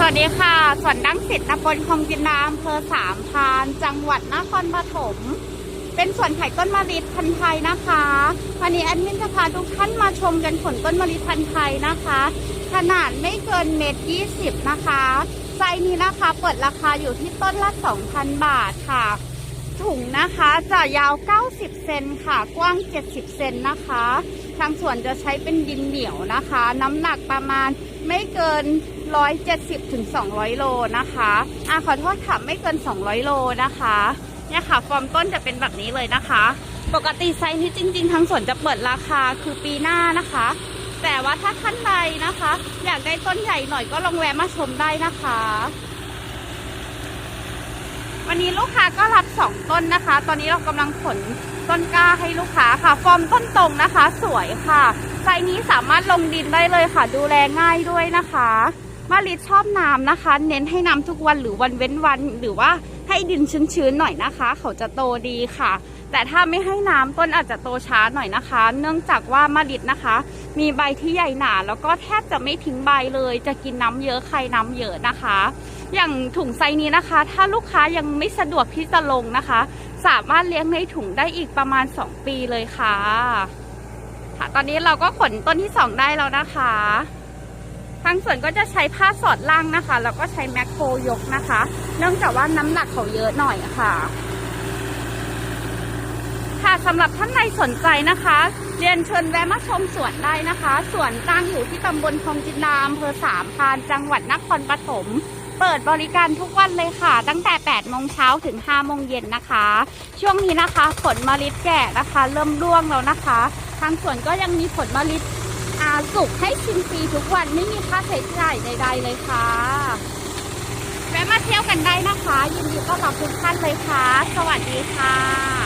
สวัสดีค่ะ สวนดังสิทธิ์ตำบลคลองจินดาอำเภอสามพาน จังหวัดนครปฐม เป็นสวนไข่ต้นมะลิพันธุ์ไทยนะคะ วันนี้แอดมินจะพาทุกท่านมาชมกันผลต้นมะลิพันธุ์ไทยนะคะ ขนาดไม่เกินเมตรยี่สิบนะคะ ไซส์นี้นะคะ เปิดราคาอยู่ที่ต้นละสองพันบาทค่ะ ถุงนะคะ จะยาว 90 เซนค่ะ กว้าง 70 เซนนะคะ ทางสวนจะใช้เป็นดินเหนียวนะคะ น้ำหนักประมาณไม่เกิน 170ถึง200 โลนะคะอะขอโทษค่ะไม่เกิน 200 โลนะคะ เนี่ยค่ะ ฟอร์มต้นจะเป็นแบบนี้เลยนะคะ ปกติไซส์นี้จริง ๆ ทางสวนจะเปิดราคาคือปีหน้านะคะ แต่ว่าถ้าท่านใดนะคะ อยากได้ต้นใหญ่หน่อยก็ลองแวะมาชมได้นะคะ วันนี้ลูกค้าก็รับสองต้นนะคะ ตอนนี้เรากำลังขนต้นกล้าให้ลูกค้าค่ะ ฟอร์มต้นตรงนะคะ สวยค่ะไซนี้สามารถลงดินได้เลยค่ะ ดูแลง่ายด้วยนะคะมาริดชอบน้ำนะคะ เน้นให้น้ำทุกวันหรือวันเว้นวัน หรือว่าให้ดินชื้นๆหน่อยนะคะ เขาจะโตดีค่ะ แต่ถ้าไม่ให้น้ำต้นอาจจะโตช้าหน่อยนะคะ เนื่องจากว่ามาริดนะคะ มีใบที่ใหญ่หนาแล้วก็แทบจะไม่ทิ้งใบเลย จะกินน้ำเยอะใครน้ำเยอะนะคะ อย่างถุงไซนี้นะคะ ถ้าลูกค้ายังไม่สะดวกที่จะลงนะคะ สามารถเลี้ยงในถุงได้อีกประมาณ 2 ปีเลยค่ะ ค่ะ ตอนนี้เราก็ขนต้นที่ 2 ได้แล้วนะคะทางสวนก็จะใช้ผ้าสอดล่างนะคะ แล้วก็ใช้แมคโครยกนะคะ เนื่องจากว่าน้ำหนักเขาเยอะหน่อยค่ะ ค่ะสำหรับท่านใดสนใจนะคะ เรียนเชิญแวะมาชมสวนได้นะคะ สวนตั้งอยู่ที่ตำบลคลองจินดาอำเภอสามพาน จังหวัดนครปฐม เปิดบริการทุกวันเลยค่ะ ตั้งแต่ 8 โมงเช้าถึง 5 โมงเย็นนะคะ ช่วงนี้นะคะผลมะลิแก่นะคะ เริ่มร่วงแล้วนะคะ ทางสวนก็ยังมีผลมะลิอาสุกให้ชิมฟรีทุกวันไม่มีค่าใช้จ่ายใด ๆ เลยค่ะแวะมาเที่ยวกันได้นะคะ ยินดีต้อนรับทุกท่านเลยค่ะ สวัสดีค่ะ